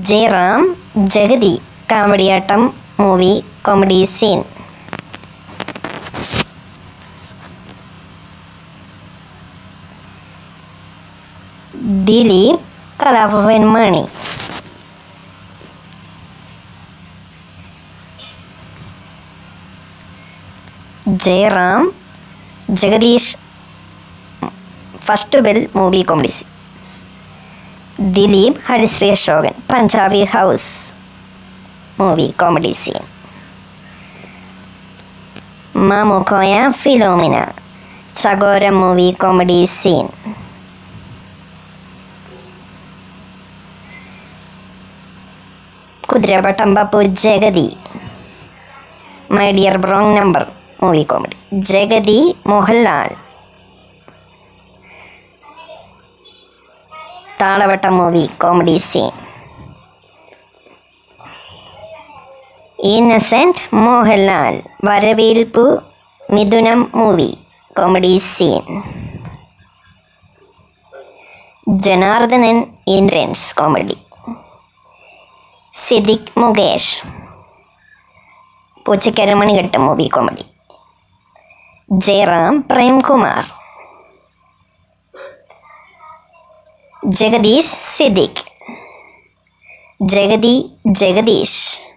Jayaram Jagathy Kavadiyattam movie comedy scene. Dileep Kalabhavan Mani. Jayaram Jagadish First Bell movie comedy scene. Dileep Harisree Ashokan Punjabi House movie comedy scene. Mamukkoya Philomina Chakora movie comedy scene. Kuthiravattam Pappu Jagathy. My Dear ബ്രോങ് Number movie comedy. Jagathy Mohanlal. Thalavattam movie comedy scene Innocent Mohanlal Varavelpu Midhunam movie comedy scene Janardhanan Indrans comedy Siddique Mukesh പൂച്ചക്കരമണി കെട്ട movie comedy Jayaram Premkumar. Jagadish Siddique. Jagathy Jagdish.